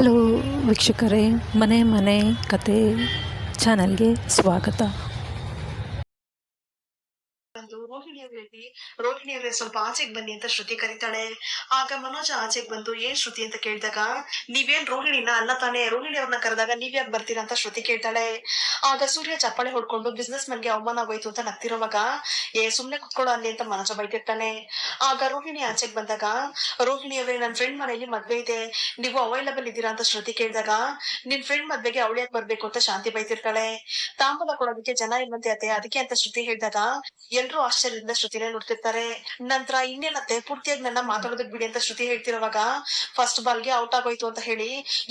Hello ವೀಕ್ಷಕರೇ ಮನೆ ಮನೆ ಕತೆ ಚಾನಲ್ಗೆ ಸ್ವಾಗತ. ಒಂದು ರೋಹಿಣಿ ಅವ್ರು ಹೇಳಿ ರೋಹಿಣಿ ಅವರೇ ಸ್ವಲ್ಪ ಆಚೆಗೆ ಬನ್ನಿ ಅಂತ ಶ್ರುತಿ ಕರೀತಾಳೆ. ಆಗ ಮನೋಜ ಆಚೆಗೆ ಬಂದು, ಏನ್ ಶ್ರುತಿ? ಅಂತ ಕೇಳಿದಾಗ, ನೀವೇನ್ ರೋಹಿಣಿನ? ಅಲ್ಲ ತಾನೇ, ರೋಹಿಣಿ ಅವ್ರನ್ನ ಕರೆದಾಗ ನೀವ್ ಯಾಕೆ ಬರ್ತೀರಾ? ಅಂತ ಶ್ರುತಿ ಕೇಳ್ತಾಳೆ. ಆಗ ಸೂರ್ಯ ಚಪ್ಪಾಳೆ ಹೊಡ್ಕೊಂಡು ಬಿಸ್ನೆಸ್ ಮನ್ಗೆ ಅವಮಾನ ಆಗೋಯ್ತು ಅಂತ ನಗ್ತಿರೋವಾಗ, ಏ, ಸುಮ್ನೆ ಕುತ್ಕೊಳ್ಳೋ ಅಲ್ಲಿ ಅಂತ ಮನೋಜ ಬೈತಿರ್ತಾನೆ ಆಗ ರೋಹಿಣಿ ಆಚೆಗೆ ಬಂದಾಗ ರೋಹಿಣಿ ಅವರೇ ನನ್ನ ಫ್ರೆಂಡ್ ಮನೆಯಲ್ಲಿ ಮದ್ವೆ ಇದೆ. ನೀವು ಅವೈಲಬಲ್ ಇದ್ದೀರಾ? ಅಂತ ಶ್ರುತಿ ಕೇಳಿದಾಗ, ನಿನ್ ಫ್ರೆಂಡ್ ಮದ್ವೆಗೆ ಅವಳು ಯಾಕೆ ಬರ್ಬೇಕು? ಅಂತ ಶಾಂತಿ ಬೈತಿರ್ತಾಳೆ ತಾಂಬೂಲ ಕೊಡೋದಕ್ಕೆ ಜನ ಇಲ್ವಂತೆ ಅತ್ತೆ, ಅದಕ್ಕೆ ಅಂತ ಶ್ರುತಿ ಹೇಳಿದಾಗ, ಎಲ್ರೂ ಆಶ್ಚರ್ಯದಿಂದ ಶ್ರುತಿನೇ ನೋಡ್ತಿರ್ತಾರೆ. ನಂತರ ಇನ್ನೇನತ್ತೆ? ಪೂರ್ತಿಯಾಗಿ ನನ್ನ ಮಾತಾಡೋದಕ್ ಬಿಡಿ ಅಂತ ಶ್ರುತಿ ಹೇಳ್ತಿರುವಾಗ ಫಸ್ಟ್ ಬಾಲ್ಗೆ ಔಟ್ ಆಗೋಯ್ತು ಅಂತ ಹೇಳಿ,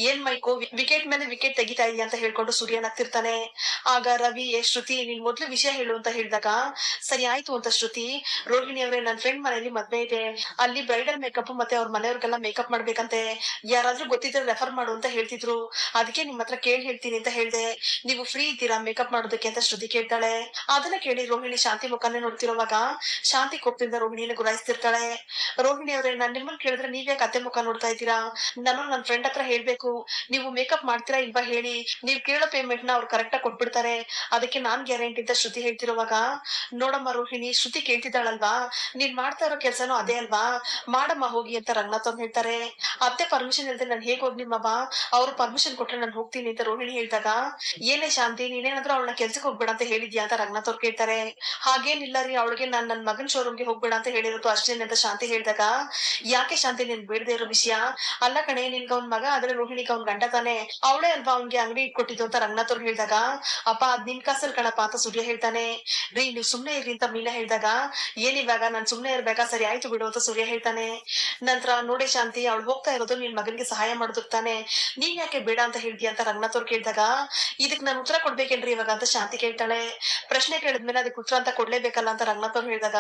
ಏನ್ ಮೈಕೋ ವಿಕೆಟ್ ಮೇಲೆ ವಿಕೆಟ್ ತೆಗಿತಾ ಇದೆಯಾ ಅಂತ ಹೇಳ್ಕೊಂಡು ಸೂರ್ಯ ನಗ್ತಿರ್ತಾನೆ. ಆಗ ರವಿ, ಏ ಶ್ರುತಿ, ನೀನ್ ಮೊದ್ಲು ವಿಷಯ ಹೇಳು ಅಂತ ಹೇಳಿದಾಗ, ಸರಿ ಆಯ್ತು ಅಂತ ಶ್ರುತಿ, ರೋಹಿಣಿ ಅವ್ರೆ, ನನ್ ಫ್ರೆಂಡ್ ಮನೆಯಲ್ಲಿ ಮದ್ವೆ ಇದೆ. ಅಲ್ಲಿ ಬ್ರೈಡಲ್ ಮೇಕಪ್ ಮತ್ತೆ ಅವ್ರ ಮನೆಯವ್ರಿಗೆಲ್ಲ ಮೇಕಪ್ ಮಾಡ್ಬೇಕಂತೆ. ಯಾರಾದ್ರೂ ಗೊತ್ತಿದ್ರೆ ರೆಫರ್ ಮಾಡು ಅಂತ ಹೇಳ್ತಿದ್ರು. ಅದಕ್ಕೆ ನಿಮ್ ಹತ್ರ ಕೇಳಿ ಹೇಳ್ತೀನಿ ಅಂತ ಹೇಳ್ದೆ. ನೀವು ಫ್ರೀ ಇದ್ದೀರಾ ಮೇಕಪ್ ಮಾಡೋದಕ್ಕೆ? ಅಂತ ಶ್ರುತಿ ಕೇಳ್ತಾಳೆ. ಅದನ್ನ ಕೇಳಿ ರೋಹಿಣಿ ಶಾಂತಿ ಮುಖಾನೇ ನೋಡ್ತಿರುವಾಗ ಶಾಂತಿ ಕೋಪದಿಂದ ರೋಹಿಣಿಯನ್ನು ಗುರಾಯಿಸ್ತಿರ್ತಾಳೆ. ರೋಹಿಣಿ ಅವರೇ, ನಾನ್ ನಿಮ್ಮನ್ ಕೇಳಿದ್ರೆ ನೀವ್ ಯಾಕೆ ಅತ್ತೆ ಮುಖ ನೋಡ್ತಾ ಇದ್ದೀರಾ? ನಾನು ನನ್ನ ಫ್ರೆಂಡ್ ಹತ್ರ ಹೇಳ್ಬೇಕು. ನೀವು ಮೇಕಪ್ ಮಾಡ್ತೀರಾ ಇಲ್ವಾ ಹೇಳಿ. ನೀವ್ ಕೇಳೋ ಪೇಮೆಂಟ್ನ ಅವ್ರು ಕರೆಕ್ಟ್ ಆಗಿ ಕೊಟ್ಬಿಡ್ತಾರೆ. ಅದಕ್ಕೆ ನಾನ್ ಗ್ಯಾರಂಟಿ ಅಂತ ಶ್ರುತಿ ಹೇಳ್ತಿರುವಾಗ, ನೋಡಮ್ಮ ರೋಹಿಣಿ, ಶ್ರುತಿ ಕೇಳ್ತಿದ್ದಾಳಲ್ವಾ? ನೀನ್ ಮಾಡ್ತಾ ಇರೋ ಕೆಲ್ಸನೂ ಅದೇ ಅಲ್ವಾ? ಮಾಡಮ್ಮ ಹೋಗಿ ಅಂತ ರಂಗನಾಥ್ ಅವ್ರು ಹೇಳ್ತಾರೆ. ಅತ್ತೆ ಪರ್ಮಿಷನ್ ಇಲ್ದೆ ನಾನು ಹೇಗೆ ಹೋಗ್ಲಿ ಮಾವ? ಅವ್ರು ಪರ್ಮಿಷನ್ ಕೊಟ್ರೆ ನಾನು ಹೋಗ್ತೀನಿ ಅಂತ ರೋಹಿಣಿ ಹೇಳಿದಾಗ, ಏನೇ ಶಾಂತಿ, ನೀನೇನಾದ್ರೂ ಅವಳನ್ನ ಕೆಲ್ಸಕ್ಕೆ ಹೋಗ್ಬೇಡ ಅಂತ ಹೇಳಿದ್ಯಾ ಅಂತ ರಂಗನಾಥ್ ಅವ್ರು ಕೇಳ್ತಾರೆ. ಹಾಗೇನಿಲ್ಲ ರೀ ಅವಳಿಗೆ ನಾನ್ ನನ್ ಮಗನ್ ಶೋರೂಮ್ಗೆ ಹೋಗ್ಬೇಡ ಅಂತ ಹೇಳಿರೋದು ಅಷ್ಟೇನೆ ಅಂತ ಶಾಂತಿ ಹೇಳಿದಾಗ, ಯಾಕೆ ಶಾಂತಿ ನೀನ್ ಬೇಡದೆ ಇರೋ ವಿಷಯ? ಅಲ್ಲ ಕಣೆ, ನಿನ್ಗ ಅವ್ನ್ ಮಗ ಆದ್ರೆ ರೋಹಿಣಿಗೆ ಅವ್ನ್ ಗಂಡ ತಾನೆ. ಅವಳೇ ಅಲ್ವಾ ಅವ್ನ್ಗೆ ಅಂಗಡಿ ಕೊಟ್ಟಿದ್ದು ಅಂತ ರಂಗನಾಥ್ ಅವ್ರು ಹೇಳಿದಾಗ? ಅಪ್ಪ, ಅದ್ ನಿನ್ ಕಾಸಲ್ ಕಣಪ್ಪ ಅಂತ ಸೂರ್ಯ ಹೇಳ್ತಾನೆ. ರೀ, ನೀವ್ ಸುಮ್ನೆ ಇರ್ರಿ ಅಂತ ಮೀನಾ ಹೇಳಿದಾಗ ಏನಿವಾಗ ನಾನ್ ಸುಮ್ನೆ ಇರ್ಬೇಕಾ? ಸರಿ, ಆಯ್ತು ಬಿಡು ಅಂತ ಸೂರ್ಯ ಹೇಳ್ತಾನೆ. ನಂತರ, ನೋಡಿ ಶಾಂತಿ, ಅವಳು ಹೋಗ್ತಾ ಇರೋದು ನಿನ್ ಮಗನಿಗೆ ಸಹಾಯ ಮಾಡೋದಕ್ ತಾನೆ. ನೀನ್ ಯಾಕೆ ಬೇಡ ಅಂತ ಹೇಳ್ತೀಯ ಅಂತ ರಂಗನಾಥ್ ಅವ್ರು ಕೇಳಿದಾಗ ಇದಕ್ ನಾನು ಉತ್ತರ ಕೊಡ್ಬೇಕೇನ್ರಿ ಇವಾಗ ಅಂತ ಶಾಂತಿ ಕೇಳ್ತಾಳೆ. ಪ್ರಶ್ನೆ ಕೇಳಿದ್ಮೇಲೆ ಅದಕ್ಕೆ ಉತ್ತರ ಅಂತ ಕೊಡ್ಲೇಬೇಕಲ್ಲ ಅಂತ ರಂಗನಾಥ್ ಅವ್ರು ಹೇಳಿದಾಗ,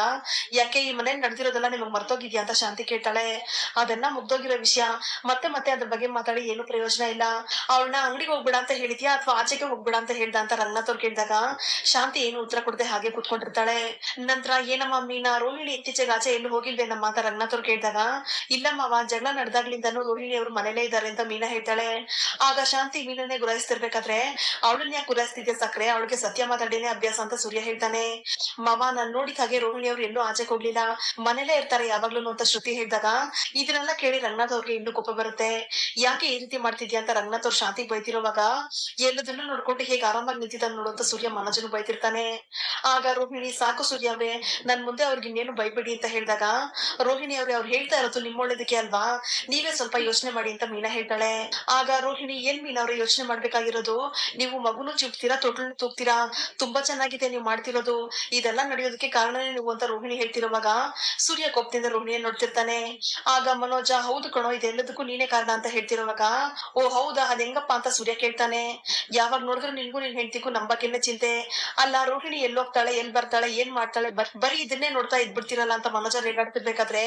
ಯಾಕೆ ಈ ಮನೇಲಿ ನಡೆದಿರೋದೆಲ್ಲ ನಿಮಗೆ ಮರ್ತೋಗಿದ್ಯಾ? ಅಂತ ಶಾಂತಿ ಕೇಳ್ತಾಳೆ. ಅದನ್ನ ಮುಗ್ದೋಗಿರೋ ವಿಷಯ. ಮತ್ತೆ ಮತ್ತೆ ಅದ್ರ ಬಗ್ಗೆ ಮಾತಾಡಿ, ಏನು ಪ್ರಯೋಜನ ಇಲ್ಲ. ಅವಳನ್ನ ಅಂಗಡಿಗೆ ಹೋಗ್ಬೇಡ ಅಂತ ಹೇಳಿದ್ಯಾ ಅಥವಾ ಆಚೆಗೆ ಹೋಗ್ಬೇಡ ಅಂತ ಹೇಳ್ದ? ಅಂತ ರಂಗನಾಥ್ ಅವ್ರು ಕೇಳಿದಾಗ, ಶಾಂತಿ ಏನು ಉತ್ತರ ಕೊಡದೆ ಹಾಗೆ ಕೂತ್ಕೊಂಡಿರ್ತಾಳೆ. ನಂತರ, ಏನಮ್ಮ ಮೀನಾ, ರೋಹಿಣಿ ಇತ್ತೀಚೆಗೆ ಆಚೆ ಎಲ್ಲೂ ಹೋಗಿಲ್ವೇನಮ್ಮ? ಅಂತ ರಂಗನಾಥ್ ಅವ್ರು ಕೇಳಿದಾಗ ಇಲ್ಲಮ್ಮ ಜಗಳ ನಡೆದಾಗ್ಲಿಂದನೂ ರೋಹಿಣಿ ಅವ್ರು ಮನೇಲೇ ಇದ್ದಾರೆ ಅಂತ ಮೀನಾ ಹೇಳ್ತಾಳೆ. ಆಗ ಶಾಂತಿ ಮೀನನ್ನೇ ಗುರಾಯಿಸ್ತಿರ್ಬೇಕಾದ್ರೆ, ಅವಳನ್ನ ಯಾಕೆ ಸಕ್ರೆ? ಅವಳಿಗೆ ಸತ್ಯ ಮಾತಾಡಿನೇ ಅಭ್ಯಾಸ ಅಂತ ಸೂರ್ಯ ಹೇಳ್ತಾನೆ. ಮಾವ, ನಾನ್ ಹಾಗೆ ರೋಹಿಣಿ ಅವ್ರು ಎಲ್ಲೂ ಆಚೆ ಹೋಗ್ಲಿಲ್ಲ. ಮನೇಲೇ ಇರ್ತಾರೆ, ಯಾವಾಗ್ಲೂ ಅಂತ ಶ್ರುತಿ ಹೇಳಿದಾಗ. ಇದನ್ನೆಲ್ಲ ಕೇಳಿ ರಂಗನಾಥ್ ಅವ್ರಿಗೆ ಇನ್ನೂ ಕೋಪ ಬರುತ್ತೆ. ಯಾಕೆ ಈ ರೀತಿ ಮಾಡ್ತಿದ್ಯಾ ಅಂತ ರಂಗನಾಥ್ ಅವ್ರು ಶಾಂತಿಗೆ ಬೈತಿರುವಾಗ, ಎಲ್ಲದನ್ನ ನೋಡ್ಕೊಂಡು ಹೇಗೆ ಆರಾಮಾಗಿ ನಿಂತಿದ್ದಾನೆ ನೋಡುವಂತ ಸೂರ್ಯ ಮನಜನು ಬೈತಿರ್ತಾನೆ. ಆಗ ರೋಹಿಣಿ ಸಾಕು ಸೂರ್ಯವೇ ನನ್ ಮುಂದೆ ಅವ್ರಿಗೆ ಇನ್ನೇನು ಬೈಬೇಡಿ ಅಂತ ಹೇಳಿದಾಗ, ರೋಹಿಣಿ ಅವ್ರೆ, ಅವ್ರು ಹೇಳ್ತಾ ಇರೋದು ನಿಮ್ಮೊಳ್ಳೇದಕ್ಕೆ ಅಲ್ವಾ? ನೀವೇ ಸ್ವಲ್ಪ ಯೋಚನೆ ಮಾಡಿ ಅಂತ ಮೀನಾ ಹೇಳ್ತಾಳೆ. ಆಗ ರೋಹಿಣಿ, ಏನ್ ಮೀನಾ ಅವ್ರೆ ಯೋಚನೆ ಮಾಡ್ಬೇಕಾಗಿರೋದು? ನೀವು ಮಗುನು ಚಿಪ್ತೀರಾ ತೊಟ್ಲು ತೂಗ್ತೀರಾ? ತುಂಬಾ ಚೆನ್ನಾಗಿದೆ ನೀವು ಮಾಡ್ತಿರೋದು. ಇದೆಲ್ಲ ನಡೆಯೋದಕ್ಕೆ ಕಾರಣನೇ ನೀವು ಅಂತ ರೋಹಿಣಿ ಹೇಳ್ತಿರುವಾಗ ಸೂರ್ಯ ಕೋಪದಿಂದ ರೋಹಿಣಿಯನ್ನು ನೋಡ್ತಿರ್ತಾನೆ. ಆಗ ಮನೋಜ, ಹೌದು ಕಣೋ, ಇದೆಲ್ಲದಕ್ಕೂ ನೀನೇ ಕಾರಣ ಅಂತ ಹೇಳ್ತಿರುವಾಗ, ಓ, ಹೌದಾ ಅದ್ ಹೆಂಗಪ್ಪ ಅಂತ ಸೂರ್ಯ ಕೇಳ್ತಾನೆ. ಯಾವಾಗ ನೋಡಿದ್ರು ನಿನ್ಗೂ ನಿನ್ ಹೆಂಡತಿಗೂ ನಂಬಕ್ಕಿನ್ನ ಚಿಂತೆ. ಅಲ್ಲ, ರೋಹಿಣಿ ಎಲ್ಲೋಗ್ತಾಳೆ ಎಲ್ ಬರ್ತಾಳೆ, ಏನ್ ಮಾಡ್ತಾಳೆ, ಬರ್- ಇದನ್ನೇ ನೋಡ್ತಾ ಇದ್ಬಿಡ್ತಿರಲ್ಲ ಅಂತ ಮನೋಜ ರೇಗಾಡ್ತಿರ್ಬೇಕಾದ್ರೆ,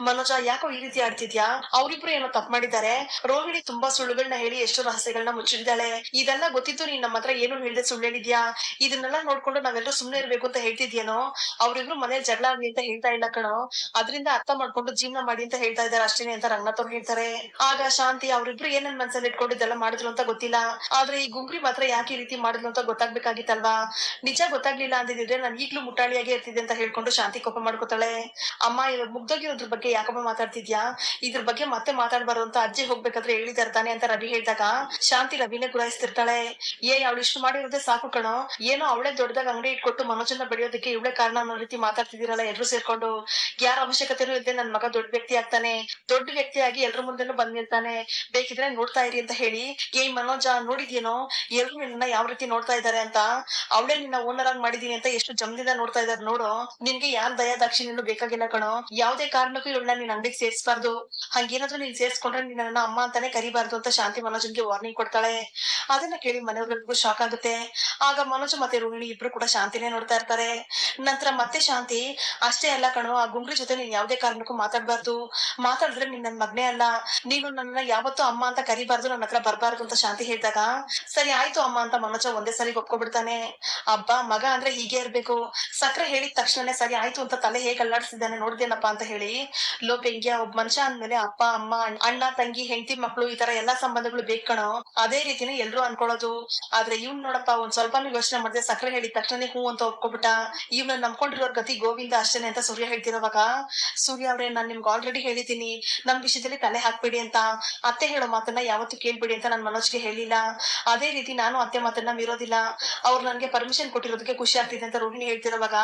ಮನೋಜ ಯಾಕೋ ಈ ರೀತಿ ಆಡ್ತಿದ್ಯಾ? ಅವ್ರಿಬ್ರು ಏನೋ ತಪ್ಪು ಮಾಡಿದ್ದಾರೆ. ರೋಹಿಣಿ ತುಂಬಾ ಸುಳ್ಳುಗಳನ್ನ ಹೇಳಿ ಎಷ್ಟು ರಹಸ್ಯಗಳನ್ನ ಮುಚ್ಚಿದ್ದಾಳೆ ಇದೆಲ್ಲ ಗೊತ್ತಿತ್ತು ನೀನ್ ನಮ್ಮ ಹತ್ರ ಏನು ಹೇಳ್ದೆ ಸುಳ್ಳು ಹೇಳಿದ್ಯಾ ಇದನ್ನೆಲ್ಲ ನೋಡ್ಕೊಂಡು ನಾವೆಲ್ಲರೂ ಸುಮ್ನೆ ಇರ್ಬೇಕು ಅಂತ ಹೇಳ್ತಿದ್ಯೇನೋ? ಅವ್ರಿಬ್ರು ಮನೇಲಿ ಜಗಳ ಆಗ್ಲಿ ಅಂತ ಹೇಳ್ತಾ ಇಲ್ಲ ಕಣೋ. ಅದರಿಂದ ಅರ್ಥ ಮಾಡ್ಕೊಂಡು ಜೀವನ ಮಾಡಿ ಅಂತ ಹೇಳ್ತಾ ಇದ್ದಾರೆ ಅಷ್ಟೇನೆ ಅಂತ ರಂಗನಾಥ್ ತೋರ್ ಹೇಳ್ತಾರೆ. ಆಗ ಶಾಂತಿ ಅವ್ರಿಬ್ರು ಏನೇನ್ ಮನ್ಸಲ್ಲಿ ಇಟ್ಕೊಂಡಿದ್ದೆಲ್ಲ ಮಾಡಿದ್ರು ಅಂತ ಗೊತ್ತಿಲ್ಲ. ಆದ್ರೆ ಈ ಗುಂಗ್ರಿ ಮಾತ್ರ ಯಾಕೆ ಈ ರೀತಿ ಮಾಡಿದ್ರು ಅಂತ ಗೊತ್ತಾಗ್ಬೇಕಾಗಿತ್ತಲ್ವಾ? ನಿಜ ಗೊತ್ತಾಗ್ಲಿಲ್ಲ ಅಂದಿದ್ರೆ ನಾನು ಈಗ್ಲೂ ಮುಟ್ಟಾಳಿಯಾಗಿ ಇರ್ತಿದ್ದೆ ಅಂತ ಹೇಳ್ಕೊಂಡು ಶಾಂತಿ ಕೋಪ ಮಾಡ್ಕೋತಾಳೆ. ಅಮ್ಮ, ಇವಾಗ ಮುಗ್ದೋಗಿರೋದ್ರ ಬಗ್ಗೆ ಯಾಕಮ್ಮ ಮಾತಾಡ್ತಿದ್ಯಾ? ಇದ್ರ ಬಗ್ಗೆ ಮತ್ತೆ ಮಾತಾಡ್ಬಾರ್ದು ಅಂತ ಅಜ್ಜಿ ಹೋಗ್ಬೇಕಾದ್ರೆ ಹೇಳಿದಾರೆ ತಾನೆ ಅಂತ ರವಿ ಹೇಳ್ದಾಗ. ಶಾಂತಿ ರವಿನೇ ಗುರಾಯಿಸ್ತಿರ್ತಾಳೆ. ಏ, ಅವಳು ಇಷ್ಟು ಮಾಡಿರೋದೇ ಸಾಕು ಕಣೋ. ಏನೋ ಅವಳೇ ದೊಡ್ಡದಾಗ ಅಂಗಡಿ ಇಟ್ಕೊಟ್ಟು ಮನೋಜನ ಬೆಳೆಯೋದಕ್ಕೆ ಇವಳೇ ಕಾರಣ ಅನ್ನೋ ರೀತಿ ಮಾತಾಡ್ತಿದ್ದೀರಲ್ಲ, ಎಲ್ರು ಸೇರ್ಕೊಂಡು, ಯಾರ ಅವಶ್ಯಕತೆನೂ ಇಲ್ಲದೆ ನನ್ ಮಗ ದೊಡ್ಡ ವ್ಯಕ್ತಿ ಆಗ್ತಾನೆ, ದೊಡ್ಡ ವ್ಯಕ್ತಿಯಾಗಿ ಎಲ್ರ ಮುಂದೆನೂ ನಿಲ್ತಾನೆ ಬೇಕಿದ್ರೆ ನೋಡ್ತಾ ಇರಿ ಅಂತ ಹೇಳಿ ಏ ಮನೋಜ ನೋಡಿದ್ಯೇನೋ, ಎಲ್ರು ನಿನ್ನ ಯಾವ ರೀತಿ ನೋಡ್ತಾ ಇದ್ದಾರೆ ಅಂತ, ಅವಳೇ ನಿನ್ನ ಓನರ್ ಆಗಿ ಮಾಡಿದೀನಿ ಅಂತ ಎಷ್ಟು ಜಮದಿಂದ ನೋಡ್ತಾ ಇದಾರೆ ನೋಡು, ನಿನ್ಗೆ ಯಾರ್ ದಯಾ ದಾಕ್ಷಿಣ್ಯನು ಬೇಕಾಗಿಲ್ಲ ಕಣೋ, ಯಾವ್ದೇ ಕಾರಣಕ್ಕೂ ಇವಳನ್ನ ನೀನ್ ಅಂಗಡಿಗೆ ಸೇರಿಸಬಾರ್ದು, ಹಂಗೇನಾದ್ರೂ ನೀನ್ ಸೇರಿಸ್ಕೊಂಡ್ರೆ ನೀನ್ ನನ್ನ ಅಮ್ಮ ಅಂತಾನೆ ಕರಿಬಾರ್ದು ಅಂತ ಶಾಂತಿ ಮನೋಜನ್ಗೆ ವಾರ್ನಿಂಗ್ ಕೊಡ್ತಾಳೆ. ಅದನ್ನ ಕೇಳಿ ಮನೆಯವ್ರಿಗೂ ಶಾಕ್ ಆಗುತ್ತೆ. ಆಗ ಮನೋಜ್ ಮತ್ತೆ ರೋಹಿಣಿ ಇಬ್ರು ಕೂಡ ಶಾಂತಿನೇ ನೋಡ್ತಾ ಇರ್ತಾರೆ. ನಂತರ ಮತ್ತೆ ಶಾಂತಿ. ಅಷ್ಟೇ ಅಲ್ಲ ಕಣೋ, ಆ ಗುಂಗ್ರಿ ಜೊತೆ ನೀನ್ ಯಾವ್ದೇ ಕಾರಣಕ್ಕೂ ಮಾತಾಡ್ಬಾರ್ದು. ಮಾತಾಡಿದ್ರೆ ನೀನ್ ನನ್ ಮಗ್ನೇ ಅಲ್ಲ. ನೀನು ನನ್ನ ಯಾವತ್ತೂ ಅಮ್ಮ ಅಂತ ಕರಿಬಾರ್ದು ನನ್ನ ಹತ್ರ ಬರ್ಬಾರ್ದು ಅಂತ ಶಾಂತಿ ಹೇಳಿದಾಗ, ಸರಿ ಆಯ್ತು ಅಮ್ಮ ಅಂತ ಮನೋಜ ಒಂದೇ ಸರಿ ಒಪ್ಕೊಬಿಡ್ತಾನೆ ಅಬ್ಬ, ಮಗ ಅಂದ್ರೆ ಹೀಗೆ ಇರ್ಬೇಕು. ಸಕ್ರೆ ಹೇಳಿದ ತಕ್ಷಣನೇ ಸರಿ ಆಯ್ತು ಅಂತ ತಲೆ ಹೇಗೆ ಅಲ್ಲಾಡ್ಸಿದ್ದಾನೆ ನೋಡ್ದೇನಪ್ಪ ಅಂತ ಹೇಳಿ ಲೋ ಬೆಂಗ್ಯ ಒಬ್ಬ ಮನುಷ್ಯ ಅಂದ್ಮೇಲೆ ಅಪ್ಪ, ಅಮ್ಮ, ಅಣ್ಣ ತಂಗಿ, ಹೆಂಡತಿ, ಮಕ್ಳು ಈ ತರ ಎಲ್ಲಾ ಸಂಬಂಧಗಳು ಬೇಕು ಕಣೋ. ಅದೇ ರೀತಿನ ಎಲ್ರು ಅನ್ಕೊಳ್ಳೋದು. ಆದ್ರೆ ಇವ್ನ್ ನೋಡಪ್ಪ, ಒಂದ್ ಸ್ವಲ್ಪನೂ ಯೋಚನೆ ಮಾಡಿದೆ ಸಕ್ರೆ ಹೇಳಿದ ತಕ್ಷಣನೇ ಹೂ ಅಂತ ಒಪ್ಕೊಬಿಟ್ಟ. ಇವ್ನ ನಂಬ್ಕೊಂಡಿರೋರ್ ಗತಿ ಗೋವಿಂದ ಅಷ್ಟೇನೆ ಅಂತ ಸೂರ್ಯ ಹೇಳ್ತಿರೋವಾಗ, ಸೂರ್ಯ ಅವ್ರೆ, ನಾನ್ ನಿಮ್ಗೆ ಆಲ್ರೆಡಿ ಹೇಳಿದ್ದೀನಿ. ನಮ್ ವಿಷಯದಲ್ಲಿ ತಲೆ ಹಾಕ್ಬೇಡಿ ಅಂತ. ಅತ್ತೆ ಹೇಳೋ ಮಾತನ್ನ ಯಾವತ್ತು ಕೇಳ್ಬೇಡಿ ಅಂತ ನನ್ನ ಮನೋಜ್ಗೆ ಹೇಳಿಲ್ಲ. ಅದೇ ರೀತಿ ನಾನು ಅತ್ತೆ ಮಾತನ್ನ ಮೀರೋದಿಲ್ಲ. ಅವ್ರು ನನ್ಗೆ ಪರ್ಮಿಷನ್ ಕೊಟ್ಟಿರೋದಕ್ಕೆ ಖುಷಿ ಆಗ್ತಿದೆ ಅಂತ ರೋಹಿಣಿ ಹೇಳ್ತಿರೋವಾಗ,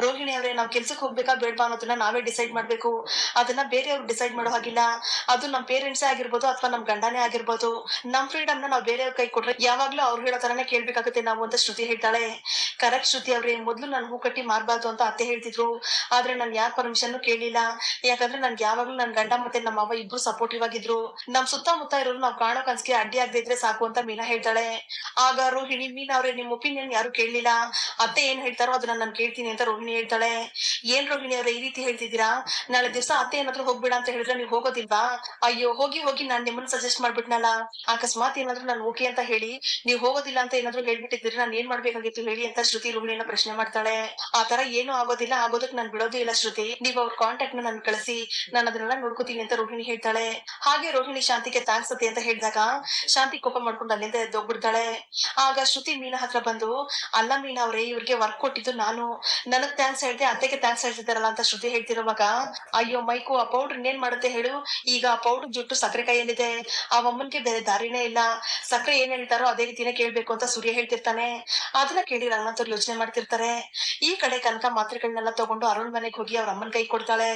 ರೋಹಿಣಿ ಅವ್ರೆ, ನಾವ್ ಕೆಲ್ಸಕ್ಕೆ ಹೋಗ್ಬೇಕಾ ಬೇಡ್ವಾ ಅನ್ನೋದನ್ನ ನಾವೇ ಡಿಸೈಡ್ ಮಾಡ್ಬೇಕು. ಅದನ್ನ ಬೇರೆಯವ್ರು ಡಿಸೈಡ್ ಮಾಡೋ ಹಾಗಿಲ್ಲ. ಅದು ನಮ್ ಪೇರೆಂಟ್ಸ್ ಆಗಿರ್ಬೋದು ಅಥವಾ ನಮ್ ಗಂಡನೇ ಆಗಿರ್ಬೋದು. ನಮ್ ಫ್ರೀಡಮ್ ನಾವು ನಾವ್ ಬೇರೆಯವ್ರ ಕೈ ಕೊಟ್ರೆ ಯಾವಾಗ್ಲೂ ಅವ್ರು ಹೇಳೋ ತರನೇ ಕೇಳ್ಬೇಕಾಗುತ್ತೆ. ನಾವು ಅಂತ ಶ್ರುತಿ ಹೇಳ್ತಾಳೆ. ಕರೆಕ್ಟ್ ಶ್ರುತಿ ಅವ್ರೆ, ಮೊದ್ಲು ನಾನು ಹೂ ಕಟ್ಟಿ ಮಾರ್ಬಾರ್ದು ಅಂತ ಅತ್ತೆ ಹೇಳ್ತಿದ್ರು. ಆದ್ರೆ ನಾನು ಯಾರ್ ಪರ್ಮಿಷನ್ ಕೇಳಿಲ್ಲ. ಯಾಕಂದ್ರೆ ನನ್ಗೆ ಯಾವಾಗ್ಲೂ ನನ್ ಗಂಡ ಮತ್ತೆ ನಮ್ಮ ಅವ್ವ ಇಬ್ರು ಸಪೋರ್ಟಿವ್ ಆಗಿದ್ರು. ನಮ್ ಸುತ್ತಮುತ್ತ ಇರೋರು ನಾವ್ ಕಾಣೋ ಕನ್ಸ್ಗೆ ಅಡ್ಡಿ ಆಗದೆ ಸಾಕು ಅಂತ ಮೀನಾ ಹೇಳ್ತಾಳೆ. ಆಗ ರೋಹಿಣಿ, ಮೀನಾ ಅವ್ರೆ ನಿಮ್ ಒಪಿನಿಯನ್ ಯಾರು ಕೇಳಲಿಲ್ಲ. ಅತ್ತೆ ಏನ್ ಹೇಳ್ತಾರೋ ಅದನ್ನ ನಾನು ಕೇಳ್ತೀನಿ ಅಂತ ರೋಹಿಣಿ ಹೇಳ್ತಾಳೆ. ಏನ್ ರೋಹಿಣಿ ಅವ್ರೆ ಈ ರೀತಿ ಹೇಳ್ತಿದ್ದೀರಾ? ನಾಳೆ ದಿವಸ ಅತ್ತೆ ಏನಾದ್ರು ಹೋಗ್ಬೇಡ ಅಂತ ಹೇಳಿದ್ರೆ ನೀವು ಹೋಗೋದಿಲ್ವಾ? ಅಯ್ಯೋ, ಹೋಗಿ ಹೋಗಿ ನಾನ್ ನಿಮ್ಮನ್ನ ಸಜೆಸ್ಟ್ ಮಾಡ್ಬಿಟ್ನಲ್ಲ. ಅಕಸ್ಮಾತ್ ಏನಾದ್ರು ನಾನು ಓಕೆ ಅಂತ ಹೇಳಿ, ನೀವು ಹೋಗೋದಿಲ್ಲ ಅಂತ ಏನಾದ್ರು ಹೇಳ್ಬಿಟ್ಟಿದ್ರೆ ನಾನು ಏನ್ ಮಾಡ್ಬೇಕಾಗಿತ್ತು ಹೇಳಿ ಅಂತ ಶ್ರುತಿ ರೋಹಿಣಿಯನ್ನ ಪ್ರಶ್ನೆ ಮಾಡ್ತಾಳೆ. ಆ ತರ ಏನು ಆಗೋದಿಲ್ಲ. ಆಗೋದಕ್ ನಾನ್ ಬಿಡೋದೇ ಇಲ್ಲ ಶ್ರುತಿ. ನೀವು ಅವ್ರ ಕಾಂಟ್ಯಾಕ್ಟ್ನ ನನ್ ಕಳಿಸಿ. ನಾನು ಅದನ್ನೆಲ್ಲ ನೋಡ್ಕೋತೀನಿ ಅಂತ ರೋಹಿಣಿ ಹೇಳ್ತಾಳೆ. ಹಾಗೆ ರೋಹಿಣಿ ಶಾಂತಿಗೆ ಅತ್ತೆ ಅಂತ ಹೇಳಿದಾಗ ಶಾಂತಿ ಕೋಪ ಮಾಡ್ಕೊಂಡು ಅಲ್ಲಿಂದ ಎದ್ದೋಗ್ಬಿಡ್ತಾಳೆ ಆಗ ಶ್ರುತಿ ಮೀನಾ ಹತ್ರ ಬಂದು, ಅಲ್ಲ ಮೀನಾ ಅವ್ರೆ, ಇವ್ರಿಗೆ ವರ್ಕ್ ಕೊಟ್ಟಿದ್ದು ನಾನು. ನನಗ್ ಥ್ಯಾಂಕ್ಸ್ ಹೇಳ್ದೆ, ಅತ್ತೆಗೆ ಥ್ಯಾಂಕ್ಸ್ ಹೇಳ್ತಿದ್ದಾರಲ್ಲ ಅಂತ ಶ್ರುತಿ ಹೇಳ್ತಿರೋವಾಗ, ಅಯ್ಯೋ, ಮೈಕು, ಆ ಪೌಡರ್ ಇನ್ನೇನ್ ಮಾಡುತ್ತೆ ಹೇಳು. ಈಗ ಆ ಪೌಡರ್ ಜುಟ್ಟು ಸಕ್ಕರೆ ಕೈಯಲ್ಲಿದೆ. ಆ ಅಮ್ಮನ್ಗೆ ಬೇರೆ ದಾರಿನೇ ಇಲ್ಲ. ಸಕ್ಕರೆ ಏನ್ ಹೇಳ್ತಾರೋ ಅದೇ ರೀತಿನೇ ಕೇಳ್ಬೇಕು ಅಂತ ಸೂರ್ಯ ಹೇಳ್ತಿರ್ತಾನೆ. ಅದನ್ನ ಕೇಳಿ ರಂಗನಾಥ್ ಯೋಚನೆ ಮಾಡ್ತಿರ್ತಾರೆ. ಈ ಕಡೆ ಕನಕ ಮಾತ್ರೆಗಳನ್ನೆಲ್ಲ ತಗೊಂಡು ಅರುಣ್ ಮನೆಗೆ ಹೋಗಿ ಅವ್ರ ಅಮ್ಮನ್ ಕೈ ಕೊಡ್ತಾಳೆ.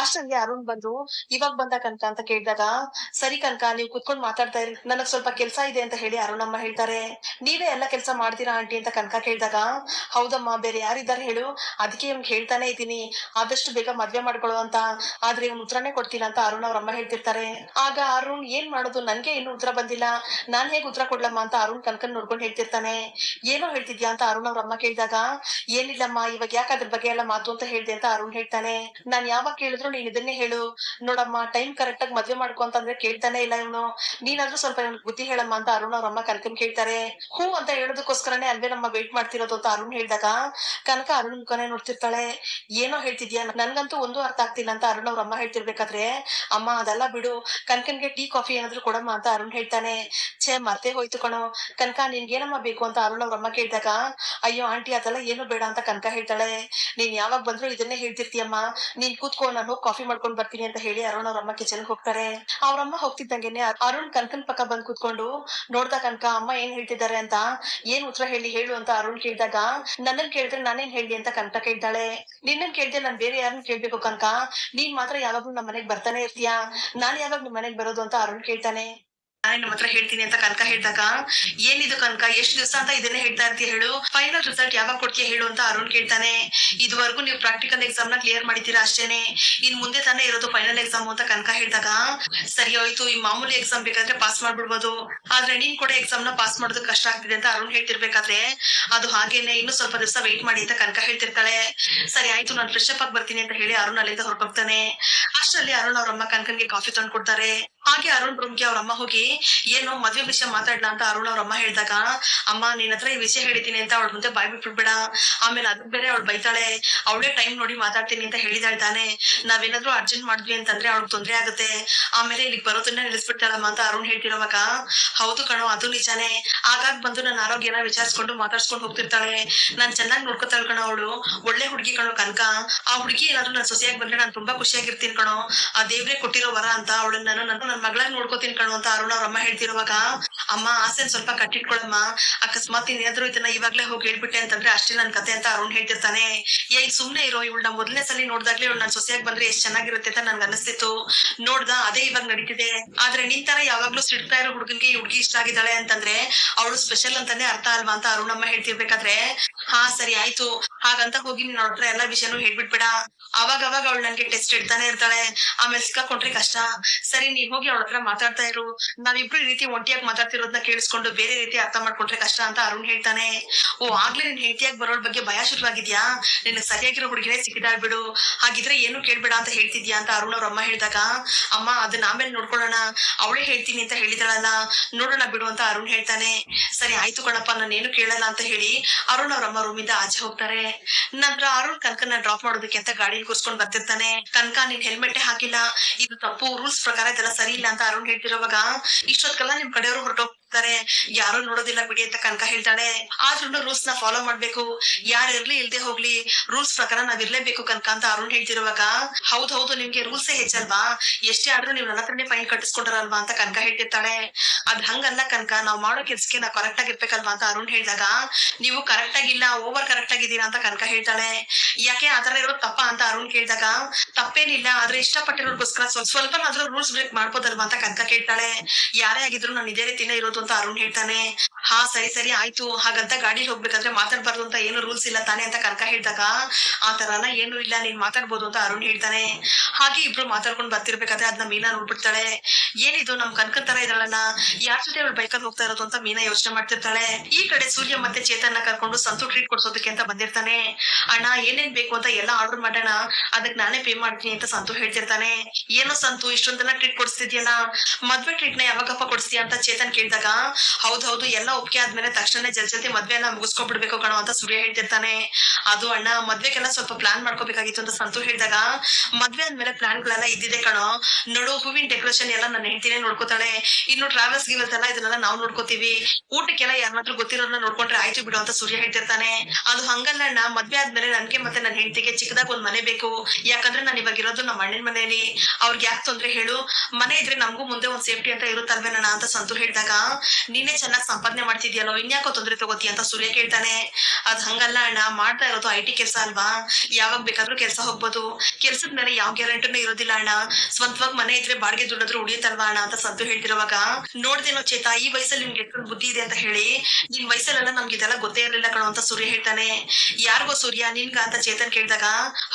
ಅಷ್ಟರಲ್ಲಿ ಅರುಣ್ ಬಂದು ಇವಾಗ ಬಂದ ಕನಕ ಅಂತ ಕೇಳಿದಾಗ, ಸರಿ ಕನಕ, ನೀವು ಕುತ್ಕೊಂಡ್ ಮಾತಾಡ್ತಾ ಇರಿ. ನನಗ್ ಸ್ವಲ್ಪ ಕೆಲ್ಸ ಇದೆ ಅಂತ ಹೇಳಿ ಅರುಣ್ ಅಮ್ಮ ಹೇಳ್ತಾರೆ. ನೀವೇ ಎಲ್ಲ ಕೆಲಸ ಮಾಡ್ತೀರಾ ಆಂಟಿ? ಅಂತ ಕನಕ ಕೇಳಿದಾಗ, ಹೌದಮ್ಮ, ಬೇರೆ ಯಾರಿದ್ದಾರೆ ಹೇಳು. ಅದಕ್ಕೆ ಇವ್ ಹೇಳ್ತಾನೆ ಇದ್ದೀನಿ. ಆದಷ್ಟು ಬೇಗ ಮದ್ವೆ ಮಾಡ್ಕೊಳ್ಳೋ ಅಂತ. ಆದ್ರೆ ಇವ್ನು ಉತ್ತರನೇ ಕೊಡ್ತಿಲ್ಲ ಅಂತ ಅರುಣ್ ಅವ್ರ ಅಮ್ಮ ಹೇಳ್ತಿರ್ತಾರೆ. ಆಗ ಅರುಣ್, ಏನ್ ಮಾಡೋದು? ನನ್ಗೆ ಇನ್ನು ಉತ್ತರ ಬಂದಿಲ್ಲ. ನಾನ್ ಹೇಗ್ ಉತ್ತರ ಕೊಡ್ಲಮ್ಮ? ಅಂತ ಅರುಣ್ ಕನಕನ್ ನೋಡ್ಕೊಂಡು ಹೇಳ್ತಿರ್ತಾನೆ. ಏನೋ ಹೇಳ್ತಿದ್ಯಾ? ಅಂತ ಅರುಣ್ ಅವ್ರ ಅಮ್ಮ ಕೇಳಿದಾಗ, ಏನಿಲ್ಲಮ್ಮ, ಇವಾಗ ಯಾಕೆ ಅದ್ರ ಬಗ್ಗೆ ಎಲ್ಲ ಮಾತು ಅಂತ ಹೇಳ್ದೆ ಅಂತ ಅರುಣ್ ಹೇಳ್ತಾನೆ. ನಾನ್ ಯಾವಾಗ ಕೇಳಿದ್ರು ನೀನ್ ಇದನ್ನೇ ಹೇಳು. ನೋಡಮ್ಮ ಟೈಮ್ ಕರೆಕ್ಟ್ ಆಗಿ ಮದ್ವೆ ಮಾಡ್ಕೊ ಅಂತಂದ್ರೆ ಕೇಳ್ತಾನೆ ಇಲ್ಲ ಇವನು. ನೀನಾದ್ರೂ ಸ್ವಲ್ಪ ನನ್ಗೆ ಬುದ್ಧಿ ಹೇಳಮ್ಮ ಅಂತ ಅರುಣ್ ಅವ್ರ ಅಮ್ಮ ಕನಕನ್ ಕೇಳ್ತಾರೆ. ಹೂ ಅಂತ ಹೇಳೋದಕ್ಕೋಸ್ಕರನೇ ಅಲ್ವೇ ನಮ್ಮ ವೇಟ್ ಮಾಡ್ತಿರೋದು ಅಂತ ಅರುಣ್ ಹೇಳ್ದಾಗ ಕನಕ ಅರುಣ್ ಮುಖನೇ ನೋಡ್ತಿರ್ತಾಳೆ. ಏನೋ ಹೇಳ್ತಿದ್ಯಾ? ನನ್ಗಂತೂ ಒಂದು ಅರ್ಥ ಆಗ್ತಿಲ್ಲ ಅಂತ ಅರುಣ್ ಅವ್ರ ಅಮ್ಮ ಹೇಳ್ತಿರ್ಬೇಕಾದ್ರೆ, ಅಮ್ಮ, ಅದೆಲ್ಲ ಬಿಡು. ಕನಕನ್ಗೆ ಟೀ, ಕಾಫಿ ಏನಾದ್ರು ಕೊಡಮ್ಮ ಅಂತ ಅರುಣ್ ಹೇಳ್ತಾನೆ. ಛೇ ಮತ್ತೆ ಹೋಯ್ತು ಕಣೋ. ಕನಕ, ನಿನ್ಗೇನಮ್ಮ ಬೇಕು ಅಂತ ಅರುಣ್ ಅವ್ರ ಅಮ್ಮ ಕೇಳಿದಾಗ, ಅಯ್ಯೋ, ಆಂಟಿ, ಅದೆಲ್ಲ ಏನು ಬೇಡ ಅಂತ ಕನಕ ಹೇಳ್ತಾಳೆ. ನೀನ್ ಯಾವಾಗ ಬಂದ್ರು ಇದನ್ನೇ ಹೇಳ್ತಿರ್ತೀಯಮ್ಮ. ನೀನ್ ಕೂತ್ಕೋ, ನಾನು ಹೋಗಿ ಕಾಫಿ ಮಾಡ್ಕೊಂಡ್ ಬರ್ತೀನಿ ಅಂತ ಹೇಳಿ ಅರುಣ್ ಅವ್ರ ಅಮ್ಮ ಕಿಚನ್ ಹೋಗ್ತಾರೆ. ಅವ್ರಮ್ಮ ಹೋಗ್ತಿದ್ದಂಗೆನೆ ಅರುಣ್ ಕನಕನ್ ಪಕ್ಕ ಬಂದ್ ಕೂತ್ಕೊಂಡು ನೋಡ್ದ ಕನಕ, ಅಮ್ಮ ಏನ್ ಹೇಳ್ತಿದ್ದಾರೆ ಅಂತ? ಏನ್ ಉತ್ತರ ಹೇಳಿ, ಹೇಳು ಅಂತ ಅರುಣ್ ಕೇಳಿದಾಗ, ನನ್ನನ್ ಕೇಳಿದ್ರೆ ನಾನೇನ್ ಹೇಳಿ ಅಂತ ಕನಕ ಕೇಳ್ತಾಳೆ ನಿನ್ನನ್ ಕೇಳ್ದೆ ನಾನ್ ಬೇರೆ ಯಾರನ್ನ ಕೇಳ್ಬೇಕು ಕನಕ? ನೀನ್ ಮಾತ್ರ ಯಾವಾಗ್ಲೂ ನಮ್ಮ ಮನೆಗ್ ಬರ್ತಾನೆ ಇರ್ತೀಯಾ? ನಾನ್ ಯಾವಾಗ ನಿಮ್ ಮನೆಗ್ ಬರೋದು ಅಂತ ಅರುಣ್ ಕೇಳ್ತಾನೆ. ನಾನೇ ನಮ್ಮ ಹತ್ರ ಹೇಳ್ತೀನಿ ಅಂತ ಕನಕ ಹೇಳ್ದಾಗ, ಏನಿದು ಕನಕ? ಎಷ್ಟು ದಿವಸ ಅಂತ ಇದನ್ನೇ ಹೇಳ್ತಾ ಇರ್ತೀಯ ಹೇಳು. ಫೈನಲ್ ರಿಸಲ್ಟ್ ಯಾವಾಗ ಕೊಡ್ತೀಯ ಹೇಳು ಅಂತ ಅರುಣ್ ಕೇಳ್ತಾನೆ. ಇದುವರೆಗೂ ನೀವು ಪ್ರಾಕ್ಟಿಕಲ್ ಎಕ್ಸಾಮ್ನ ಕ್ಲಿಯರ್ ಮಾಡಿದ್ದೀರಾ ಅಷ್ಟೇನೆ. ಇನ್ ಮುಂದೆ ತಾನೇ ಇರೋದು ಫೈನಲ್ ಎಕ್ಸಾಮ್ ಅಂತ ಕನಕ ಹೇಳ್ದಾಗ, ಸರಿ ಹೋಯ್ತು, ಈ ಮಾಮೂಲಿ ಎಕ್ಸಾಮ್ ಬೇಕಾದ್ರೆ ಪಾಸ್ ಮಾಡ್ಬಿಡ್ಬೋದು. ಆದ್ರೆ ನೀನ್ ಕೂಡ ಎಕ್ಸಾಮ್ನ ಪಾಸ್ ಮಾಡೋದು ಕಷ್ಟ ಆಗ್ತಿದೆ ಅಂತ ಅರುಣ್ ಹೇಳ್ತಿರ್ಬೇಕಾದ್ರೆ, ಅದು ಹಾಗೇನೆ, ಇನ್ನು ಸ್ವಲ್ಪ ದಿವಸ ವೆಯ್ಟ್ ಮಾಡಿ ಅಂತ ಕನಕ ಹೇಳ್ತಿರ್ತಾಳೆ. ಸರಿ ಆಯ್ತು, ನಾನು ಫ್ರೆಶ್ ಅಪ್ ಆಗಿ ಬರ್ತೀನಿ ಅಂತ ಹೇಳಿ ಅರುಣ್ ಅಲ್ಲಿಂದ ಹೊರಟೋಗ್ತಾನೆ. ಅಷ್ಟರಲ್ಲಿ ಅರುಣ್ ಅವ್ರ ಅಮ್ಮ ಕನಕನ್ಗೆ ಕಾಫಿ ತಂದು ಕೊಡ್ತಾರೆ ಹಾಗೆ ಅರುಣ್ ರೂಮ್ಗೆ ಅವ್ರ ಅಮ್ಮ ಹೋಗಿ, ಏನು, ಮದ್ವೆ ವಿಷಯ ಮಾತಾಡ್ಲಾ ಅಂತ ಅರುಣ್ ಅವ್ರ ಅಮ್ಮ ಹೇಳಿದಾಗ, ಅಮ್ಮ, ನಿನ್ ಹತ್ರ ಈ ವಿಷಯ ಹೇಳ್ತೀನಿ ಅಂತ ಅವಳ ಮುಂದೆ ಬಾಯ್ ಬಿಟ್ಬಿಡ್ಬೇಡ ಆಮೇಲೆ ಅದ್ ಬೇರೆ ಅವಳು ಬೈತಾಳೆ. ಅವಳೇ ಟೈಮ್ ನೋಡಿ ಮಾತಾಡ್ತೀನಿ ಅಂತ ಹೇಳಿದಾಳೆ ತಾನೆ ನಾವೇನಾದ್ರೂ ಅರ್ಜೆಂಟ್ ಮಾಡಿದ್ವಿ ಅಂತಂದ್ರೆ ಅವ್ಳಿಗೆ ತೊಂದ್ರೆ ಆಗುತ್ತೆ. ಆಮೇಲೆ ಇಲ್ಲಿಗೆ ಬರೋದನ್ನ ನಿಲ್ಲಿಸ್ಬಿಡ್ತಾಳಮ್ಮ ಅಂತ ಅರುಣ್ ಹೇಳ್ತಿರೋವಾಗ ಹೌದು ಕಣೋ, ಅದು ನಿಜಾನೇ. ಆಗಾಗ ಬಂದು ನನ್ನ ಆರೋಗ್ಯನ ವಿಚಾರಿಸ್ಕೊಂಡು ಮಾತಾಡ್ಸ್ಕೊಂಡು ಹೋಗ್ತಿರ್ತಾಳೆ. ನಾನ್ ಚೆನ್ನಾಗಿ ನೋಡ್ಕೊತಾಳ ಕಣ ಅವಳು. ಒಳ್ಳೆ ಹುಡುಗಿ ಕಣೋ ಕನಕ. ಆ ಹುಡುಗಿ ಏನಾದ್ರು ನನ್ ಸೊಸೆಯಾಗಿ ಬಂದ್ರೆ ನಾನು ತುಂಬಾ ಖುಷಿಯಾಗಿರ್ತೀನಿ ಕಣೋ. ಆ ದೇವ್ರೆ ಕೊಟ್ಟಿರೋ ವರ ಅಂತ ಅವಳನ್ನ ನಾನು ನನ್ನ ನನ್ ಮಗಳಾಗಿ ನೋಡ್ಕೋತೀನಿ ಕಣು ಅಂತ ಅರುಣ್ ಅವ್ರ ಅಮ್ಮ ಹೇಳ್ತಿರುವಾಗ, ಅಮ್ಮ, ಆಸೆನ್ ಸ್ವಲ್ಪ ಕಟ್ಟಿಟ್ಕೊಳಮ್ಮ. ಅಕಸ್ಮಾತ್ ಏನಾದ್ರು ಇದನ್ನ ಇವಾಗ್ಲೇ ಹೋಗಿ ಹೇಳ್ಬಿಟ್ಟೆ ಅಂತಂದ್ರೆ ಅಷ್ಟೇ ನನ್ ಕತೆ ಅಂತ ಅರುಣ್ ಹೇಳ್ತಿರ್ತಾನೆ. ಏ ಸುಮ್ನೆ ಇರೋ ಇವಳನ್ನ ಮೊದಲನೇ ಸಲ ನೋಡ್ದಾಗ್ಲೇ ಇವಳು ನನ್ ಸೊಸೆಯಾಗಿ ಬಂದ್ರೆ ಎಷ್ಟ್ ಚೆನ್ನಾಗಿರುತ್ತೆ ಅಂತ ನನ್ಗೆ ಅನಿಸ್ತಿತ್ತು. ನೋಡ್ದ, ಅದೇ ಇವಾಗ ನಡೀತಿದೆ. ಆದ್ರೆ ನಿನ್ ತರ ಯಾವಾಗ್ಲೂ ಸಿಡ್ತಾ ಇರೋ ಹುಡುಗನ್ಗೆ ಹುಡುಗಿ ಇಷ್ಟ ಆಗಿದ್ದಾಳೆ ಅಂತಂದ್ರೆ ಅವಳು ಸ್ಪೆಷಲ್ ಅಂತಾನೆ ಅರ್ಥ ಅಲ್ವಾ ಅಂತ ಅರುಣಮ್ಮ ಹೇಳ್ತಿರ್ಬೇಕಾದ್ರೆ, ಹಾ, ಸರಿ ಆಯ್ತು. ಹಾಗಂತ ಹೋಗಿ ನೀನ್ ಅವ್ರ ಎಲ್ಲಾ ವಿಷಯನೂ ಹೇಳ್ಬಿಟ್ಬೇಡ. ಅವಾಗ ಅವಾಗ ಅವಳು ನನ್ಗೆ ಟೆಸ್ಟ್ ಇಡ್ತಾನೆ ಇರ್ತಾಳೆ. ಆಮೇಲೆ ಸಿಕ್ಕಾಕೊಂಡ್ರೆ ಕಷ್ಟ. ಸರಿ ನೀನ್ ಹೋಗಿ ಅವ್ರ ಹತ್ರ ಮಾತಾಡ್ತಾ ಇರು. ನಾವಿಬ್ರು ಈ ರೀತಿ ಒಂಟಿಯಾಗಿ ಮಾತಾಡ್ತಿರೋದನ್ನ ಕೇಳಿಸ್ಕೊಂಡು ಬೇರೆ ರೀತಿ ಅರ್ಥ ಮಾಡ್ಕೊಂಡ್ರೆ ಕಷ್ಟ ಅಂತ ಅರುಣ್ ಹೇಳ್ತಾನೆ. ಓ, ಆಗ್ಲೇ ನಿನ್ ಹೆಂಡತಿಯಾಗಿ ಬರೋಳ ಬಗ್ಗೆ ಭಯ ಶುರುವಾಗಿದ್ಯಾ? ನಿನ್ ಸರಿಯಾಗಿರೋ ಹುಡುಗಿನೇ ಸಿಕ್ಕಿದಾಳ್ ಬಿಡು. ಹಾಗಿದ್ರೆ ಏನು ಕೇಳ್ಬೇಡ ಅಂತ ಹೇಳ್ತಿದ್ಯಾ ಅಂತ ಅರುಣ್ ಅವ್ರ ಅಮ್ಮ ಹೇಳಿದಾಗ. ಅಮ್ಮ, ಅದನ್ನ ಆಮೇಲೆ ನೋಡ್ಕೊಳ್ಳೋಣ. ಅವಳೇ ಹೇಳ್ತೀನಿ ಅಂತ ಹೇಳಿದಾಳಲ್ಲ. ನೋಡೋಣ ಬಿಡು ಅಂತ ಅರುಣ್ ಹೇಳ್ತಾನೆ. ಸರಿ, ಆಯ್ತು ಕಣಪ್ಪ, ನಾನು ಏನು ಕೇಳಲ್ಲ ಅಂತ ಹೇಳಿ ಅರುಣ್ ಅವ್ರ ಅಮ್ಮ ರೂಮಿಂದ ಆಚೆ ಹೋಗ್ತಾರೆ. ನಂತರ ಅರುಣ್ ಕನಕನ ಡ್ರಾಪ್ ಮಾಡೋದಕ್ಕೆ ಅಂತ ಗಾಡಿ ಕೂರ್ಸ್ಕೊಂಡ್ ಬರ್ತಿರ್ತಾನೆ. ಕನಕ, ನೀನ್ ಹೆಲ್ಮೆಟ್ ಹಾಕಿಲ್ಲ. ಇದು ತಪ್ಪು ರೂಲ್ಸ್ ಪ್ರಕಾರ ಇದೆಲ್ಲ ಸರಿ ಇಲ್ಲ ಅಂತ ಅರುಣ್ ಹೇಳ್ತಿರೋವಾಗ ಇಷ್ಟೊತ್ಗೆಲ್ಲ ನಿಮ್ ಕಡೆಯವರು ಹೊರಟೋಗ್ತಾರೆ ಯಾರು ನೋಡೋದಿಲ್ಲ ಬಿಡಿ ಅಂತ ಕನಕ ಹೇಳ್ತಾಳೆ. ಆದ್ರೂ ರೂಲ್ಸ್ನ ಫಾಲೋ ಮಾಡ್ಬೇಕು. ಯಾರು ಇರ್ಲಿ ಇಲ್ದೆ ಹೋಗ್ಲಿ ರೂಲ್ಸ್ ಪ್ರಕಾರ ನಾವ್ ಇರ್ಲೇಬೇಕು ಕನಕ ಅಂತ ಅರುಣ್ ಹೇಳ್ತಿರುವಾಗ. ಹೌದ್ ಹೌದು, ನಿಮ್ಗೆ ರೂಲ್ಸೇ ಹೆಚ್ಚಲ್ವಾ? ಎಷ್ಟೇ ಆದ್ರೂ ನೀವು ನನ್ನ ಹತ್ರನೇ ಫೈನ್ ಕಟ್ಟಿಸ್ಕೊಂಡ್ರಲ್ವಾ ಅಂತ ಕನಕ ಹೇಳ್ತಿರ್ತಾಳೆ. ಅದ್ ಹಂಗಲ್ಲ ಕನಕ, ನಾವ್ ಮಾಡೋ ಕೆಲ್ಸಕ್ಕೆ ನಾವ್ ಕರೆಕ್ಟ್ ಆಗಿ ಇರ್ಬೇಕಲ್ವಾ ಅಂತ ಅರುಣ್ ಹೇಳಿದಾಗ, ನೀವು ಕರೆಕ್ಟ್ ಆಗಿಲ್ಲ ಓವರ್ ಕರೆಕ್ಟ್ ಆಗಿದ್ದೀರಾ ಅಂತ ಕನಕ ಹೇಳ್ತಾಳೆ. ಯಾಕೆ ಆತರ ಇರೋದು ತಪ್ಪ ಅಂತ ಅರುಣ್ ಕೇಳಿದಾಗ, ತಪ್ಪೇನಿಲ್ಲ, ಆದ್ರೆ ಇಷ್ಟಪಟ್ಟಿರೋರ್ಗೋಸ್ಕರ ಸ್ವಲ್ಪ ಸ್ವಲ್ಪನಾದ್ರೂ ರೂಲ್ಸ್ ಬ್ರೇಕ್ ಮಾಡ್ಬೋದಲ್ವಾ ಅಂತ ಕನಕ ಕೇಳ್ತಾಳೆ. ಯಾರೇ ಆಗಿದ್ರು ನಾನು ಇದೇ ರೀತಿನೇ ಇರೋದು ಅಂತ ಅರುಣ್ ಹೇಳ್ತಾನೆ. ಹಾ, ಸರಿ ಸರಿ, ಆಯ್ತು. ಹಾಗಂತ ಗಾಡಿ ಹೋಗ್ಬೇಕಾದ್ರೆ ಮಾತಾಡ್ಬಾರ್ದು ಅಂತ ಏನು ರೂಲ್ಸ್ ಇಲ್ಲ ತಾನೆ ಅಂತ ಕನಕ ಹೇಳ್ದಾಗ. ಆ ತರನ ಏನು ಇಲ್ಲ, ನೀನ್ ಮಾತಾಡ್ಬೋದು ಅಂತ ಅರುಣ್ ಹೇಳ್ತಾನೆ. ಹಾಗೆ ಇಬ್ರು ಮಾತಾಡ್ಕೊಂಡ್ ಬರ್ತಿರ್ಬೇಕಾದ್ರೆ ಅದನ್ನ ಮೀನಾ ನೋಡ್ಬಿಡ್ತಾಳೆ. ಏನಿದು, ನಮ್ ಕನಕ ತರ ಇದ್ದಾಳಲ್ಲ. ಯಾರ ಜೊತೆ ಅವಳು ಬೈಕಲ್ಲಿ ಹೋಗ್ತಾ ಇರೋದು ಅಂತ ಮೀನಾ ಯೋಚನೆ ಮಾಡ್ತಿರ್ತಾಳೆ. ಈ ಕಡೆ ಸೂರ್ಯ ಮತ್ತೆ ಚೇತನ್ನ ಕರ್ಕೊಂಡು ಸಂತು ಟ್ರೀಟ್ ಕೊಡ್ಸೋದಕ್ಕೆ ಅಂತ ಬಂದಿರ್ತಾನೆ. ಅಣ್ಣ, ಏನೇನ್ ಬೇಕು ಅಂತ ಎಲ್ಲ ಆರ್ಡರ್ ಮಾಡೋಣ. ಅದಕ್ ನಾನೇ ಪೇ ಮಾಡ್ತೀನಿ ಅಂತ ಸಂತು ಹೇಳ್ತಿರ್ತಾನೆ. ಏನೋ ಸಂತು ಇಷ್ಟೊಂದೆಲ್ಲ ಟ್ರೀಟ್ ಕೊಡಿಸ್ತಿದ್ಯಲ್ಲ. ಮದ್ವೆ ಟ್ರೀಟ್ನ ಯಾವಾಗಪ್ಪ ಕೊಡಿಸ್ತೀಯ ಅಂತ ಚೇತನ್ ಕೇಳಿದಾಗ ಹೌದ್ ಹೌದು, ಎಲ್ಲ ಒಪ್ಪಿಗೆ ಆದ್ಮೇಲೆ ತಕ್ಷಣ ಜಲ್ ಜಲ್ದಿ ಮದ್ವೆ ಎಲ್ಲ ಮುಗಿಸ್ಕೊಬಿಡ್ಬೇಕು ಕಣೋ ಅಂತ ಸೂರ್ಯ ಹೇಳ್ತಿರ್ತಾನೆ. ಅದು ಅಣ್ಣ, ಮದ್ವೆಗೆಲ್ಲ ಸ್ವಲ್ಪ ಪ್ಲಾನ್ ಮಾಡ್ಕೋಬೇಕಾಗಿತ್ತು ಅಂತ ಸಂತು ಹೇಳಿದಾಗ, ಮದ್ವೆ ಆದ್ಮೇಲೆ ಪ್ಲಾನ್ ಗಳೆಲ್ಲ ಇದ್ದಿದೆ ಕಣೋ. ನೋಡು, ಹೂವಿನ ಡೆಕೋರೇಷನ್ ಎಲ್ಲ ನನ್ನ ಹೆಂಡತಿನೇ ನೋಡ್ಕೋತಾಳೆ. ಇನ್ನು ಟ್ರಾವೆಲ್ಸ್ ಗಿವೆಲ್ಸ್ ಎಲ್ಲ ಇದನ್ನೆಲ್ಲ ನಾವು ನೋಡ್ಕೋತೀವಿ. ಊಟಕ್ಕೆಲ್ಲ ಯಾರನ್ನಾದ್ರೂ ಗೊತ್ತಿರೋನ್ನ ನೋಡ್ಕೊಂಡ್ರೆ ಆಯ್ತು ಬಿಡು ಅಂತ ಸೂರ್ಯ ಹೇಳ್ತಿರ್ತಾನೆ. ಅದು ಹಂಗಲ್ಲ ಅಣ್ಣ, ಮದ್ವೆ ಆದ್ಮೇಲೆ ನನ್ಗೆ ಮತ್ತೆ ನನ್ನ ಹೆಂಡತಿಗೆ ಚಿಕ್ಕದಾಗ ಒಂದ್ ಮನೆ ಬೇಕು. ಯಾಕಂದ್ರೆ ನಾನು ಇವಾಗ ಇರೋದು ನಮ್ಮ ಅಣ್ಣನ ಮನೆಯಲ್ಲಿ. ಅವ್ರಿಗೆ ಯಾಕೆ ತೊಂದ್ರೆ ಹೇಳು. ಮನೆ ಇದ್ರೆ ನಮಗೂ ಮುಂದೆ ಒಂದ್ ಸೇಫ್ಟಿ ಅಂತ ಇರುತ್ತಲ್ವೇನಣ್ಣ ಅಂತ ಸಂತು ಹೇಳಿದಾಗ ನೀನೇ ಚೆನ್ನಾಗಿ ಸಂಪಾದನೆ ಮಾಡ್ತಿದ್ಯಲ್ಲೋ, ಇನ್ಯಾಕೋ ತೊಂದರೆ ತಗೋತಿ ಅಂತ ಸೂರ್ಯ ಕೇಳ್ತಾನೆ. ಅದ್ ಹಂಗಲ್ಲ ಅಣ್ಣ, ಮಾಡ್ತಾ ಇರೋದು ಐ ಟಿ ಕೆಲಸ ಅಲ್ವಾ? ಯಾವಾಗ ಬೇಕಾದ್ರೂ ಕೆಲಸ ಹೋಗ್ಬೋದು. ಕೆಲ್ಸದ ಮೇಲೆ ಯಾವ ಗ್ಯಾರಂಟಿನೂ ಇರೋದಿಲ್ಲ ಅಣ್ಣ. ಸ್ವಂತವಾಗಿ ಮನೆ ಇದ್ರೆ ಬಾಡಿಗೆ ದುಡ್ಡಾದ್ರೂ ಉಳಿಯುತ್ತಲ್ವಾ ಅಣ್ಣ ಅಂತ ಸದ್ದು ಹೇಳ್ತಿರುವಾಗ? ನೋಡ್ದೇನೋ ಚೇತಾ, ಈ ವಯಸ್ಸಲ್ಲಿ ನಿಮ್ಗೆ ಎಷ್ಟೊಂದು ಬುದ್ಧಿ ಇದೆ ಅಂತ ಹೇಳಿ, ನಿನ್ ವಯಸ್ಸಲ್ಲೆಲ್ಲ ನಮ್ಗೆ ಇದೆಲ್ಲ ಗೊತ್ತೇ ಇರಲಿಲ್ಲ ಕಣೋ ಅಂತ ಸೂರ್ಯ ಹೇಳ್ತಾನೆ. ಯಾರಿಗೋ ಸೂರ್ಯ, ನಿನ್ಗ ಅಂತ ಚೇತನ್ ಕೇಳಿದಾಗ,